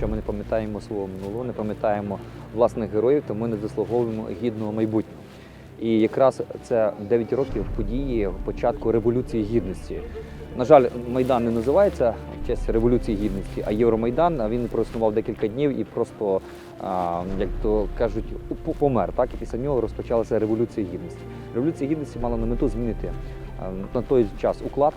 не пам'ятаємо свого минулого, не пам'ятаємо власних героїв, то ми не заслуговуємо гідного майбутнього. І якраз це 9 років події початку Революції Гідності. На жаль, Майдан не називається в честь Революції Гідності, а Євромайдан він проіснував декілька днів і просто, як то кажуть, помер. Так? І після нього розпочалася Революція Гідності. Революція Гідності мала на мету змінити на той час уклад.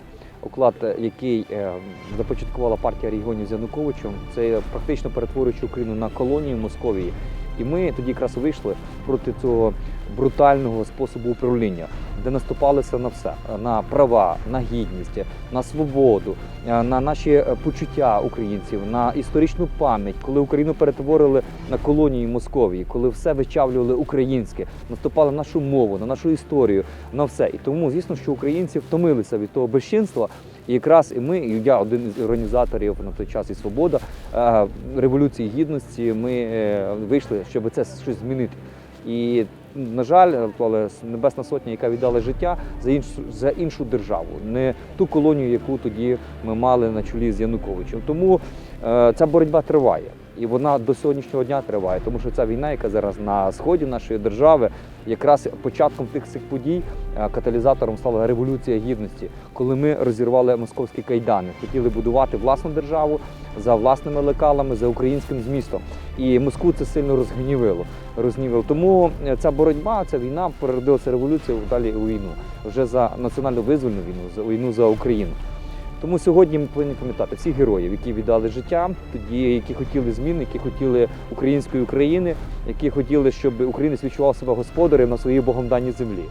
Уклад, е, який е, започаткувала партія регіонів з Януковичем, це практично перетворюючи Україну на колонію Московії. І ми тоді якраз вийшли проти цього брутального способу управління, де наступалися на все: на права, на гідність, на свободу, е, на наші е, почуття українців, на історичну пам'ять, коли Україну перетворили на колонію Московії, коли все вичавлювали українське, наступали на нашу мову, на нашу історію, на все. І тому, звісно, що українці втомилися від того безчинства. І якраз і ми, і я один із організаторів на той час і свобода е, революції гідності. Ми вийшли, щоб це щось змінити. І на жаль, але Небесна Сотня, яка віддала життя за іншу за іншу державу, не ту колонію, яку тоді ми мали на чолі з Януковичем. Тому е, ця боротьба триває. І вона до сьогоднішнього дня триває, тому що ця війна, яка зараз на сході нашої держави, якраз початком тих цих подій е, каталізатором стала революція гідності, коли ми розірвали московські кайдани, хотіли будувати власну державу за власними лекалами, за українським змістом. І Москву це сильно розгнівило. розгнівило. Тому е, ця боротьба, ця війна переродилася революцією далі у війну, вже за національно визвольну війну, за війну за Україну. Тому сьогодні ми повинні пам'ятати всіх героїв, які віддали життя, тоді які хотіли змін, які хотіли української України, які хотіли, щоб українець відчував себе господарем на своїй богом даній землі.